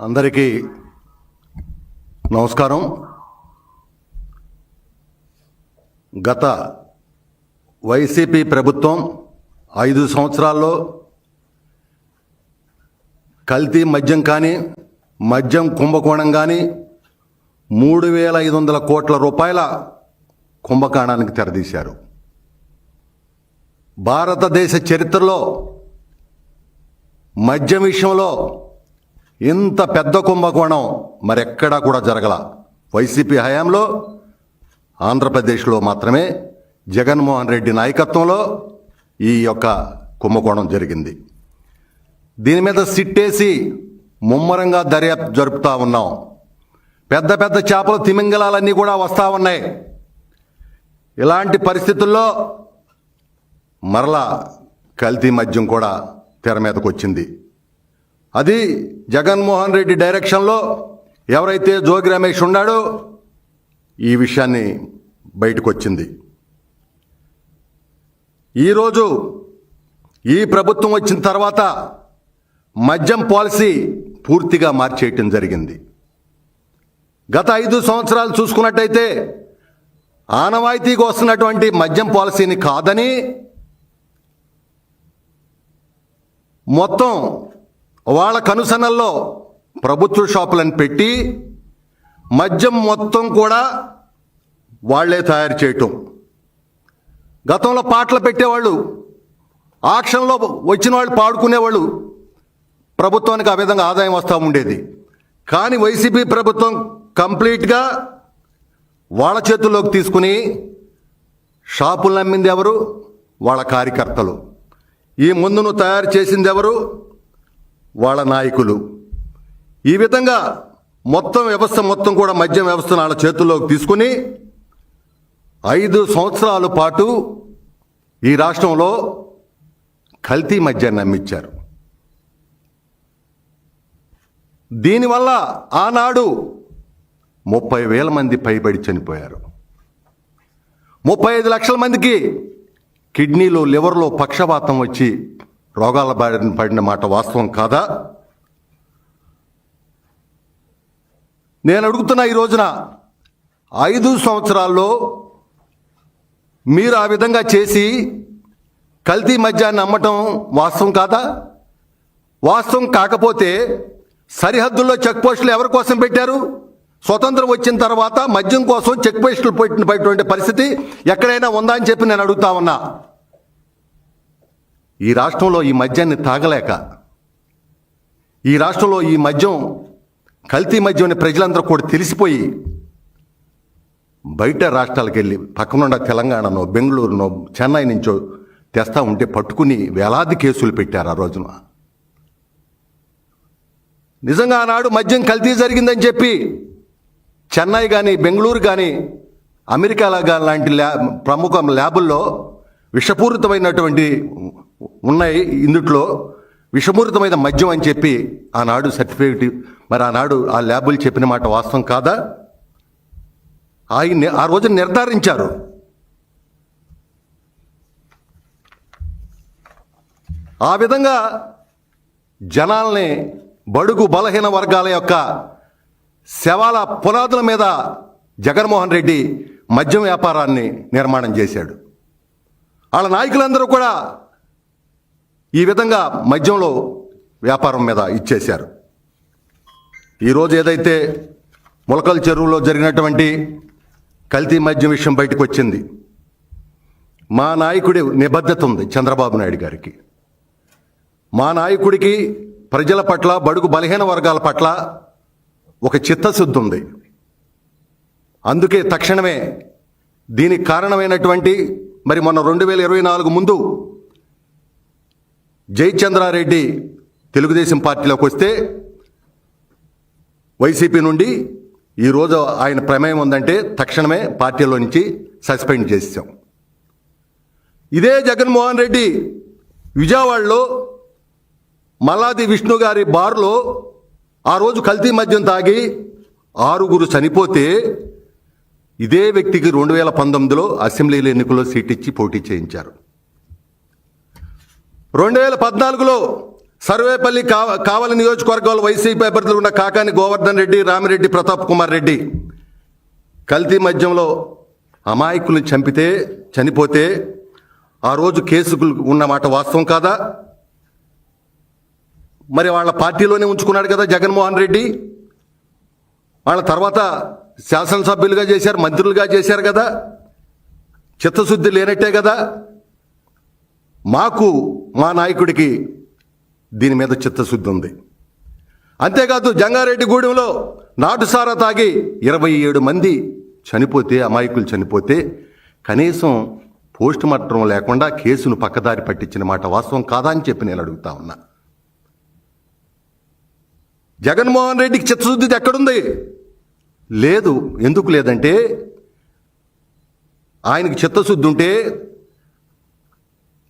అందరికీ నమస్కారం. గత వైసీపీ ప్రభుత్వం ఐదు సంవత్సరాల్లో కల్తీ మద్యం కానీ మద్యం కుంభకోణం కానీ మూడు వేల ఐదు వందల కోట్ల రూపాయల కుంభకోణానికి తెరదీశారు. భారతదేశ చరిత్రలో మద్యం విషయంలో ఇంత పెద్ద కుంభకోణం మరెక్కడా కూడా జరగల. వైసీపీ హయాంలో ఆంధ్రప్రదేశ్లో మాత్రమే జగన్మోహన్ రెడ్డి నాయకత్వంలో ఈ యొక్క కుంభకోణం జరిగింది. దీని మీద సిట్టేసి ముమ్మరంగా దర్యాప్తు జరుపుతా ఉన్నాం. పెద్ద పెద్ద చేపలు తిమింగలాలన్నీ కూడా వస్తూ ఉన్నాయి. ఇలాంటి పరిస్థితుల్లో మరలా కల్తీ మద్యం కూడా తెర మీదకు వచ్చింది అది జగన్మోహన్ రెడ్డి డైరెక్షన్లో ఎవరైతే జోగి రమేష్ ఉన్నాడో ఈ విషయాన్ని బయటకు వచ్చింది ఈరోజు ఈ ప్రభుత్వం వచ్చిన తర్వాత మద్యం పాలసీ పూర్తిగా మార్చేయటం జరిగింది. గత ఐదు సంవత్సరాలు చూసుకున్నట్టయితే ఆనవాయితీగా వస్తున్నటువంటి మద్యం పాలసీని కాదని మొత్తం వాళ్ళ కనుసనల్లో ప్రభుత్వ షాపులను పెట్టి మద్యం మొత్తం కూడా వాళ్ళే తయారు చేయటం. గతంలో పాటలు పెట్టేవాళ్ళు ఆక్షన్లో వచ్చిన వాళ్ళు పాడుకునేవాళ్ళు ప్రభుత్వానికి ఆ విధంగా ఆదాయం వస్తూ ఉండేది. కానీ వైసీపీ ప్రభుత్వం కంప్లీట్గా వాళ్ళ చేతుల్లోకి తీసుకుని షాపులు నమ్మింది ఎవరు? వాళ్ళ కార్యకర్తలు. ఈ ముందును తయారు చేసింది ఎవరు? వాళ్ళ నాయకులు. ఈ విధంగా మొత్తం వ్యవస్థ మొత్తం కూడా మద్యం వ్యవస్థను వాళ్ళ చేతుల్లోకి తీసుకుని ఐదు సంవత్సరాల పాటు ఈ రాష్ట్రంలో కల్తీ మద్యాన్ని అమ్మించారు దీనివల్ల ఆనాడు ముప్పై వేల మంది పైబడి చనిపోయారు. ముప్పై ఐదు లక్షల మందికి కిడ్నీలో లివర్లో పక్షపాతం వచ్చి రోగాల బారిన పడిన మాట వాస్తవం కాదా? నేను అడుగుతున్నా ఈ రోజున ఐదు సంవత్సరాల్లో మీరు ఆ విధంగా చేసి కల్తీ మద్యాన్ని అమ్మటం వాస్తవం కాదా? వాస్తవం కాకపోతే సరిహద్దుల్లో చెక్ పోస్టులు ఎవరి కోసం పెట్టారు? స్వతంత్రం వచ్చిన తర్వాత మద్యం కోసం చెక్ పోస్టులు పెట్టిన పెట్టినటువంటి పరిస్థితి ఎక్కడైనా ఉందా అని చెప్పి నేను అడుగుతా ఉన్నా. ఈ రాష్ట్రంలో ఈ మద్యాన్ని తాగలేక ఈ రాష్ట్రంలో ఈ మద్యం కల్తీ మద్యం ప్రజలందరూ కూడా తెలిసిపోయి బయట రాష్ట్రాలకు వెళ్ళి పక్కనున్న తెలంగాణనో బెంగళూరునో చెన్నై నుంచో తెస్తా ఉంటే పట్టుకుని వేలాది కేసులు పెట్టారు ఆ రోజున. నిజంగా ఆనాడు మద్యం కల్తీ జరిగిందని చెప్పి చెన్నై కానీ బెంగళూరు కానీ అమెరికా లా- లాంటి ల్యా ప్రముఖ ల్యాబుల్లో విషపూరితమైనటువంటి ఉన్నాయి ఇందుట్లో విషపూరితమైన మద్యం అని చెప్పి ఆనాడు సర్టిఫికేట్ మరి ఆనాడు ఆ ల్యాబులు చెప్పిన మాట వాస్తవం కాదా? ఆయన ఆ రోజు నిర్ధారించారు. ఆ విధంగా జనాల్ని బడుగు బలహీన వర్గాల యొక్క శవాల పునాదుల మీద జగన్మోహన్ రెడ్డి మద్యం వ్యాపారాన్ని నిర్మాణం చేశాడు. వాళ్ళ నాయకులందరూ కూడా ఈ విధంగా మద్యంలో వ్యాపారం మీద ఇచ్చేశారు. ఈరోజు ఏదైతే ములకల చెరువులో జరిగినటువంటి కల్తీ మద్యం విషయం బయటకు వచ్చింది మా నాయకుడి నిబద్ధత ఉంది చంద్రబాబు నాయుడు గారికి. మా నాయకుడికి ప్రజల పట్ల బడుగు బలహీన వర్గాల పట్ల ఒక చిత్తశుద్ధి ఉంది. అందుకే తక్షణమే దీనికి కారణమైనటువంటి మరి మొన్న రెండు వేల ఇరవై నాలుగు ముందు జయచంద్రారెడ్డి తెలుగుదేశం పార్టీలోకి వస్తే వైసీపీ నుండి ఈరోజు ఆయన ప్రమేయం ఉందంటే తక్షణమే పార్టీలో నుంచి సస్పెండ్ చేసాం ఇదే జగన్మోహన్ రెడ్డి విజయవాడలో మల్లాది విష్ణు గారి బార్లో ఆ రోజు కల్తీ మద్యం తాగి ఆరుగురు చనిపోతే ఇదే వ్యక్తికి రెండు వేల పంతొమ్మిదిలో అసెంబ్లీ ఎన్నికల్లో సీట్ ఇచ్చి పోటీ చేయించారు. రెండు వేల పద్నాలుగులో సర్వేపల్లి కావ కావలి నియోజకవర్గంలో వైసీపీ అభ్యర్థులు ఉన్న కాకాని గోవర్ధన్ రెడ్డి రామిరెడ్డి ప్రతాప్ కుమార్ రెడ్డి కల్తీ మద్యంలో అమాయకుల్ని చంపితే చనిపోతే ఆ రోజు కేసులు ఉన్నమాట వాస్తవం కాదా? మరి వాళ్ళ పార్టీలోనే ఉంచుకున్నాడు కదా జగన్మోహన్ రెడ్డి. వాళ్ళ తర్వాత శాసనసభ్యులుగా చేశారు మంత్రులుగా చేశారు కదా. చిత్తశుద్ధి లేనట్టే కదా. మాకు మా నాయకుడికి దీని మీద చిత్తశుద్ధి ఉంది. అంతేకాదు జంగారెడ్డి గూడెంలో నాటుసారా తాగి ఇరవై ఏడు మంది చనిపోతే అమాయకులు చనిపోతే కనీసం పోస్ట్ మార్టం లేకుండా కేసును పక్కదారి పట్టించిన మాట వాస్తవం కాదా అని చెప్పి నేను అడుగుతా ఉన్నా. జగన్మోహన్ రెడ్డికి చిత్తశుద్ధి ఎక్కడుంది? లేదు. ఎందుకు లేదంటే ఆయనకి చిత్తశుద్ధి ఉంటే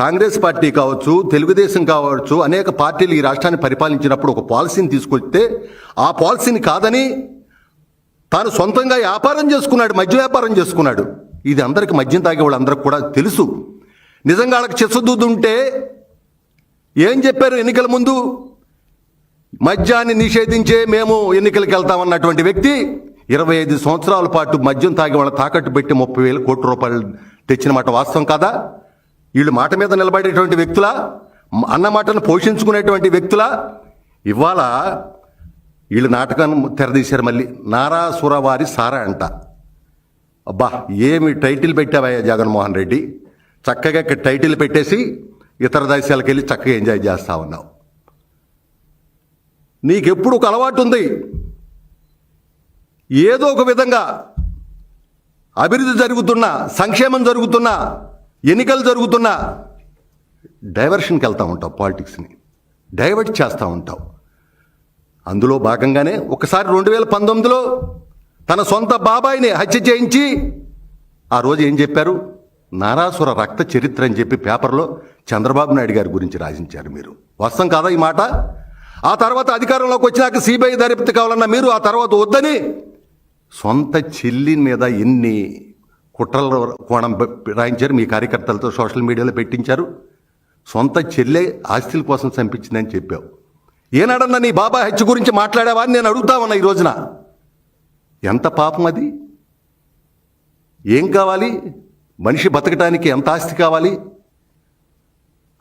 కాంగ్రెస్ పార్టీ కావచ్చు తెలుగుదేశం కావచ్చు అనేక పార్టీలు ఈ రాష్ట్రాన్ని పరిపాలించినప్పుడు ఒక పాలసీని తీసుకొస్తే ఆ పాలసీని కాదని తాను సొంతంగా వ్యాపారం చేసుకున్నాడు మద్య వ్యాపారం చేసుకున్నాడు. ఇది అందరికి మద్యం తాగే వాళ్ళందరికి కూడా తెలుసు. నిజంగా వాళ్ళకి చిత్తశుద్ధి ఉంటే ఏం చెప్పారు ఎన్నికల ముందు? మద్యాన్ని నిషేధించే మేము ఎన్నికలకు వెళ్తామన్నటువంటి వ్యక్తి ఇరవై ఐదు సంవత్సరాల పాటు మద్యం తాగి వాళ్ళ తాకట్టు పెట్టి ముప్పై వేల కోట్ల రూపాయలు తెచ్చిన మాట వాస్తవం కాదా? వీళ్ళు మాట మీద నిలబడేటువంటి వ్యక్తులా? అన్న మాటను పోషించుకునేటువంటి వ్యక్తులా? ఇవాళ వీళ్ళు నాటకాన్ని తెరదీశారు మళ్ళీ. నారాసురవారి సారా అంట. అబ్బా ఏమి టైటిల్ పెట్టావయ్యా జగన్మోహన్ రెడ్డి? చక్కగా ఇక్కడ టైటిల్ పెట్టేసి ఇతర దేశాలకు వెళ్ళి చక్కగా ఎంజాయ్ చేస్తా ఉన్నావు. నీకెప్పుడు ఒక అలవాటు ఉంది. ఏదో ఒక విధంగా అభివృద్ధి జరుగుతున్నా సంక్షేమం జరుగుతున్నా ఎన్నికలు జరుగుతున్నా డైవర్షన్కి వెళ్తూ ఉంటావు పాలిటిక్స్ని. డైవర్ట్ చేస్తూ ఉంటావు. అందులో భాగంగానే ఒకసారి రెండు వేల పంతొమ్మిదిలో తన సొంత బాబాయిని హత్య చేయించి ఆ రోజు ఏం చెప్పారు? నారాసుర రక్త చరిత్ర అని చెప్పి పేపర్లో చంద్రబాబు నాయుడు గారి గురించి రాసించారు మీరు. వస్తాం కాదా ఈ మాట? ఆ తర్వాత అధికారంలోకి వచ్చినాక సిబిఐ దర్యాప్తు కావాలన్న మీరు ఆ తర్వాత వద్దని సొంత చెల్లి మీద ఎన్ని కుట్రల కోణం రాయించారు. మీ కార్యకర్తలతో సోషల్ మీడియాలో పెట్టించారు. సొంత చెల్లె ఆస్తుల కోసం చంపించిందని చెప్పావు. ఏనాడన్నా నీ బాబా హత్య గురించి మాట్లాడావా అని నేను అడుగుతా ఉన్నా ఈ రోజున? ఎంత పాపం అది? ఏం కావాలి? మనిషి బతకటానికి ఎంత ఆస్తి కావాలి?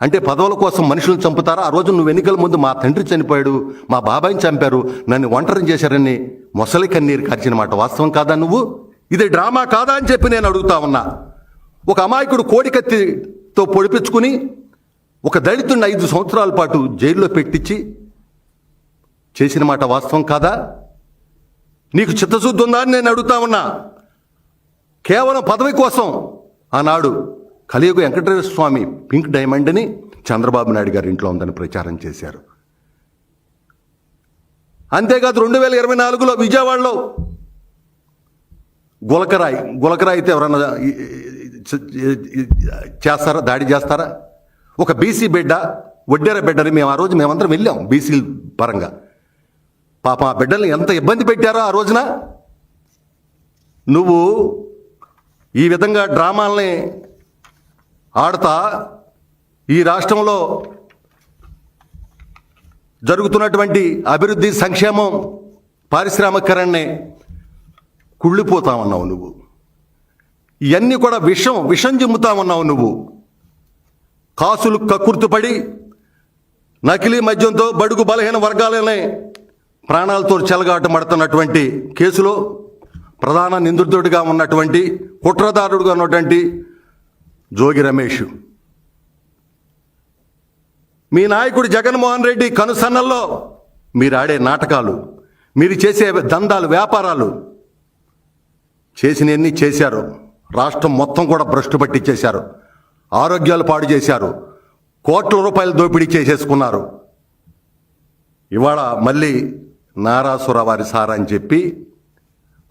అంటే పదవుల కోసం మనుషులను చంపుతారా? ఆ రోజు నువ్వు ఎన్నికల ముందు మా తండ్రి చనిపోయాడు మా బాబాయిని చంపారు నన్ను ఒంటరిని చేశారని మొసలి కన్నీరు కార్చిన మాట వాస్తవం కాదా నువ్వు? ఇది డ్రామా కాదా అని చెప్పి నేను అడుగుతా ఉన్నా. ఒక అమాయకుడు కోడికత్తితో పొడిపించుకుని ఒక దళితుడిని ఐదు సంవత్సరాల పాటు జైల్లో పెట్టించి చేసిన మాట వాస్తవం కాదా? నీకు చిత్తశుద్ధి ఉందా అని నేను అడుగుతా ఉన్నా. కేవలం పదవి కోసం ఆనాడు కలియుగ వెంకటేశ్వర స్వామి పింక్ డైమండ్ని చంద్రబాబు నాయుడు గారి ఇంట్లో ఉందని ప్రచారం చేశారు. అంతేకాదు రెండు వేల ఇరవై నాలుగులో విజయవాడలో గులకరాయి గులకరాయి అయితే ఎవరన్నా చేస్తారా? దాడి చేస్తారా? ఒక బీసీ బిడ్డ వడ్డేర బిడ్డని మేము ఆ రోజు మేమందరం వెళ్ళాం బీసీ పరంగా. పాప ఆ బిడ్డల్ని ఎంత ఇబ్బంది పెట్టారో ఆ రోజున నువ్వు ఈ విధంగా డ్రామాల్ని ఆడతా ఈ రాష్ట్రంలో జరుగుతున్నటువంటి అభివృద్ధి సంక్షేమం పారిశ్రామికరణని కుళ్ళిపోతామన్నావు నువ్వు. ఇవన్నీ కూడా విషం విషం చిమ్ముతామన్నావు నువ్వు. కాసులు కక్కుర్తుపడి నకిలీ మద్యంతో బడుగు బలహీన వర్గాలనే ప్రాణాలతో చెలగాటమడుతున్నటువంటి కేసులో ప్రధాన నిందితుడిగా ఉన్నటువంటి కుట్రదారుడుగా ఉన్నటువంటి జోగి రమేష్. మీ నాయకుడు జగన్మోహన్ రెడ్డి కనుసన్నల్లో మీరు ఆడే నాటకాలు మీరు చేసే దందాలు వ్యాపారాలు చేసినవన్నీ చేశారు. రాష్ట్రం మొత్తం కూడా భ్రష్టు పట్టించేశారు. ఆరోగ్యాలు పాడు చేశారు. కోట్ల రూపాయలు దోపిడీ చేసేసుకున్నారు. ఇవాళ మళ్ళీ నారాసుర వారి సారా అని చెప్పి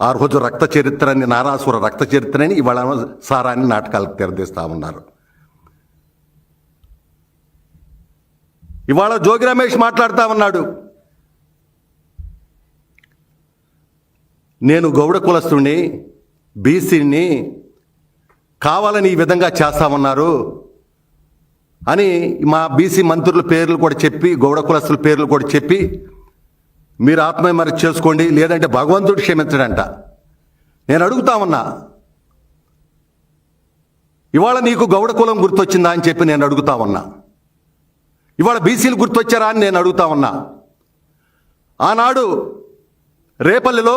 ఆ రోజు రక్త చరిత్రని నారాసుర రక్త చరిత్రని ఇవాళ సారాన్ని నాటకాలకు తెరదీస్తా ఉన్నారు. ఇవాళ జోగి రమేష్ మాట్లాడుతూ ఉన్నాడు. నేను గౌడ కులస్తుడిని బీసీని కావాలని ఈ విధంగా చేస్తామన్నారు అని మా బీసీ మంత్రుల పేర్లు కూడా చెప్పి గౌడ కులస్తుల పేర్లు కూడా చెప్పి మీరు ఆత్మవిమర్శ చేసుకోండి లేదంటే భగవంతుడు క్షమించడంట. నేను అడుగుతా ఉన్నా ఇవాళ నీకు గౌడ కులం గుర్తొచ్చిందా అని చెప్పి నేను అడుగుతా ఉన్నా. ఇవాళ బీసీలు గుర్తొచ్చారా అని నేను అడుగుతా ఉన్నా. ఆనాడు రేపల్లిలో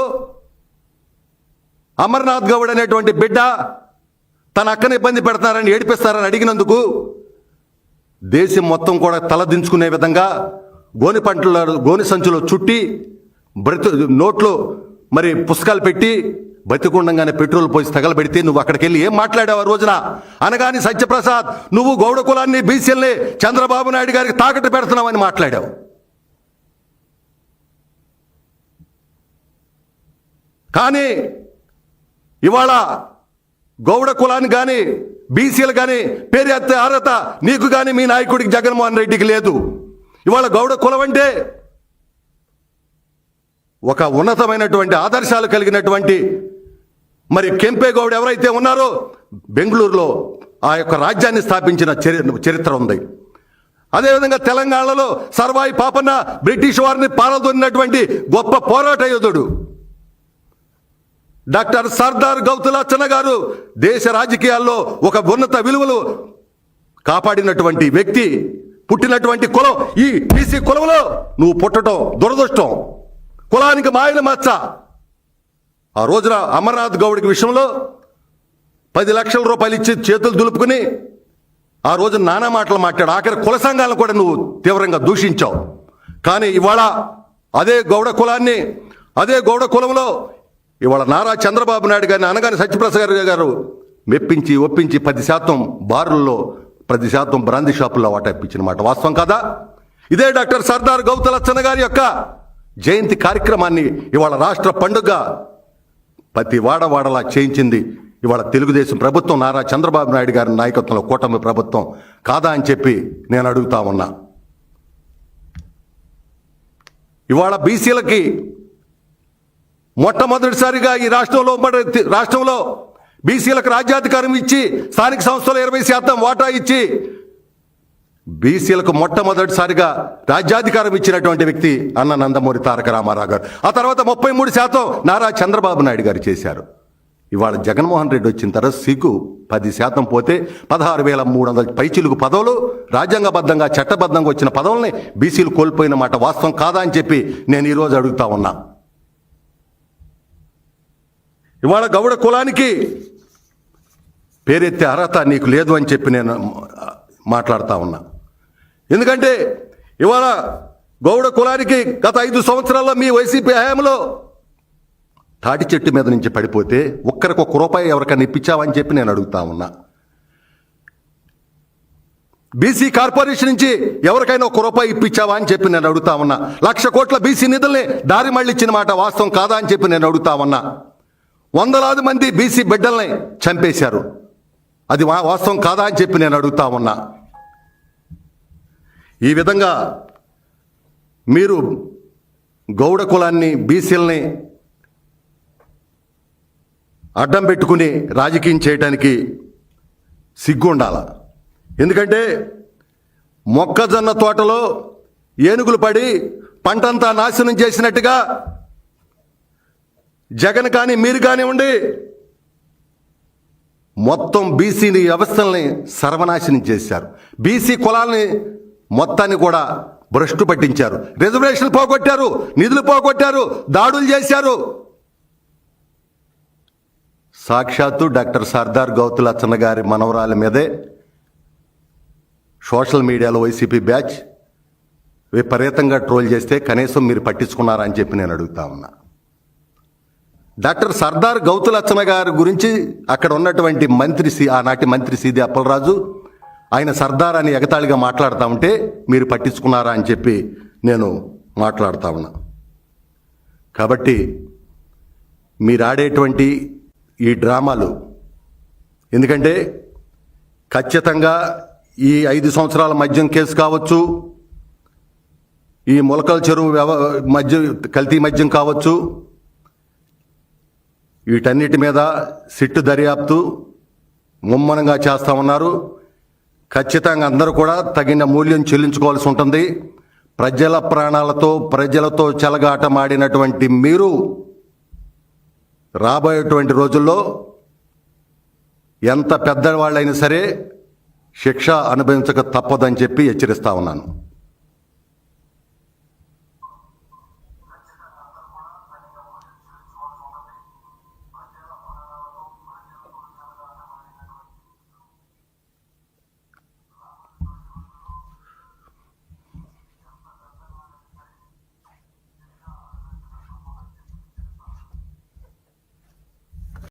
అమర్నాథ్ గౌడ్ అనేటువంటి బిడ్డ తన అక్కను ఇబ్బంది పెడతారని ఏడిపిస్తారని అడిగినందుకు దేశం మొత్తం కూడా తలదించుకునే విధంగా గోని పంటల గోని సంచులో చుట్టి బ్రతు నోట్లో మరి పుస్తకాలు పెట్టి బతికుండంగానే పెట్రోల్ పోసి తగలబెడితే నువ్వు అక్కడికి వెళ్ళి ఏం మాట్లాడావు ఆ రోజున? అనగాని సత్యప్రసాద్ నువ్వు గౌడ కులాన్ని బీసీల్ని చంద్రబాబు నాయుడు గారికి తాకట్టు పెడుతున్నావని మాట్లాడావు. కానీ ఇవాళ గౌడ కులాన్ని కానీ బీసీలు కానీ పేరు పేరెత్తే అర్హత నీకు కానీ మీ నాయకుడికి జగన్మోహన్ రెడ్డికి లేదు. ఇవాళ గౌడ కులం అంటే ఒక ఉన్నతమైనటువంటి ఆదర్శాలు కలిగినటువంటి మరి కెంపేగౌడ్ ఎవరైతే ఉన్నారో బెంగళూరులో ఆ యొక్క రాజ్యాన్ని స్థాపించిన చరి- చరిత్ర ఉంది. అదేవిధంగా తెలంగాణలో సర్వాయి పాపన్న బ్రిటిష్ వారిని పాలదొరినటువంటి గొప్ప పోరాట యోధుడు. డాక్టర్ సర్దార్ గౌతులచ్చన్న గారు దేశ రాజకీయాల్లో ఒక ఉన్నత విలువలు కాపాడినటువంటి వ్యక్తి పుట్టినటువంటి కులం. ఈ బీసీ కులంలో నువ్వు పుట్టడం దురదృష్టం. కులానికి మాయన మచ్చ. ఆ రోజున అమర్నాథ్ గౌడ్కి విషయంలో పది లక్షల రూపాయలు ఇచ్చి చేతులు దులుపుకుని ఆ రోజు నానా మాటలు మాట్లాడు. ఆఖరి కుల సంఘాలను కూడా నువ్వు తీవ్రంగా దూషించావు. కానీ ఇవాళ అదే గౌడ కులాన్ని అదే గౌడ కులంలో ఇవాళ నారా చంద్రబాబు నాయుడు గారిని అనగానే సత్యప్రసాద్ గారు మెప్పించి ఒప్పించి పది శాతం బారుల్లో పది శాతం బ్రాందీ షాపుల్లో వాటా ఇప్పించిన మాట వాస్తవం కదా? ఇదే డాక్టర్ సర్దార్ గౌతలచ్చన్న గారి యొక్క జయంతి కార్యక్రమాన్ని ఇవాళ రాష్ట్ర పండుగ ప్రతి వాడవాడలా చేయించింది. ఇవాళ తెలుగుదేశం ప్రభుత్వం నారా చంద్రబాబు నాయుడు గారి నాయకత్వంలో కూటమి ప్రభుత్వం కాదా అని చెప్పి నేను అడుగుతా ఉన్నా. ఇవాళ బీసీలకి మొట్టమొదటిసారిగా ఈ రాష్ట్రంలో రాష్ట్రంలో బీసీలకు రాజ్యాధికారం ఇచ్చి స్థానిక సంస్థలు ఇరవై శాతం వాటా ఇచ్చి బీసీలకు మొట్టమొదటిసారిగా రాజ్యాధికారం ఇచ్చినటువంటి వ్యక్తి అన్న నందమూరి తారక రామారావు గారు. ఆ తర్వాత ముప్పై మూడు శాతం నారా చంద్రబాబు నాయుడు గారు చేశారు. ఇవాళ జగన్మోహన్ రెడ్డి వచ్చిన తర్వాత సిగ్గు. పది శాతం పోతే పదహారు వేల మూడు వందల పైచిలుగు పదవులు రాజ్యాంగబద్ధంగా చట్టబద్ధంగా వచ్చిన పదవుల్ని బీసీలు కోల్పోయిన మాట వాస్తవం కాదా అని చెప్పి నేను ఈరోజు అడుగుతా ఉన్నా. ఇవాళ గౌడ కులానికి పేరెత్తే అర్హత నీకు లేదు అని చెప్పి నేను మాట్లాడుతూ ఉన్నా. ఎందుకంటే ఇవాళ గౌడ కులానికి గత ఐదు సంవత్సరాల్లో మీ వైసీపీ హయాంలో తాటి చెట్టు మీద నుంచి పడిపోతే ఒక్కరికి ఒక్క రూపాయి ఎవరికైనా ఇప్పించావని చెప్పి నేను అడుగుతా ఉన్నా. బీసీ కార్పొరేషన్ నుంచి ఎవరికైనా ఒక రూపాయి ఇప్పించావా అని చెప్పి నేను అడుగుతా ఉన్నా. లక్ష కోట్ల బీసీ నిధుల్ని దారి మళ్ళిచ్చిన మాట వాస్తవం కాదా అని చెప్పి నేను అడుగుతా ఉన్నా. వందలాది మంది బీసీ బిడ్డల్ని చంపేశారు. అది వా- వాస్తవం కాదా అని చెప్పి నేను అడుగుతా ఉన్నా. ఈ విధంగా మీరు గౌడ కులాన్ని బీసీలని అడ్డం పెట్టుకుని రాజకీయం చేయడానికి సిగ్గు ఉండాల ఎందుకంటే మొక్కజొన్న తోటలో ఏనుగులు పడి పంటంతా నాశనం చేసినట్టుగా జగన్ కానీ మీరు కానివ్వండి. మొత్తం బీసీని వ్యవస్థల్ని సర్వనాశనం చేశారు. బీసీ కులాలని మొత్తాన్ని కూడా భ్రష్టు పట్టించారు. రిజర్వేషన్లు పోగొట్టారు నిధులు పోగొట్టారు దాడులు చేశారు. సాక్షాత్తు డాక్టర్ సర్దార్ గౌతులచ్చన్న గారి మనవరాల మీదే సోషల్ మీడియాలో వైసీపీ బ్యాచ్ విపరీతంగా ట్రోల్ చేస్తే కనీసం మీరు పట్టించుకున్నారని చెప్పి నేను అడుగుతా ఉన్నా. డాక్టర్ సర్దార్ గౌతులచ్చన గారి గురించి అక్కడ ఉన్నటువంటి మంత్రి సి ఆనాటి మంత్రి సిది అప్పలరాజు ఆయన సర్దార్ అని ఎగతాళిగా మాట్లాడుతూ ఉంటే మీరు పట్టించుకున్నారా అని చెప్పి నేను మాట్లాడుతా ఉన్నా. కాబట్టి మీరు ఆడేటువంటి ఈ డ్రామాలు ఎందుకంటే ఖచ్చితంగా ఈ ఐదు సంవత్సరాల మద్యం కేసు కావచ్చు ఈ మొలకల చెరువు వ్యవ మద్యం కల్తీ మద్యం కావచ్చు వీటన్నిటి మీద సిట్టు దర్యాప్తు ముమ్మనంగా చేస్తా ఉన్నారు ఖచ్చితంగా అందరూ కూడా తగిన మూల్యం చెల్లించుకోవాల్సి ఉంటుంది. ప్రజల ప్రాణాలతో ప్రజలతో చెలగాటమాడినటువంటి మీరు రాబోయేటువంటి రోజుల్లో ఎంత పెద్దవాళ్ళైనా సరే శిక్ష అనుభవించక తప్పదని చెప్పి హెచ్చరిస్తా ఉన్నాను.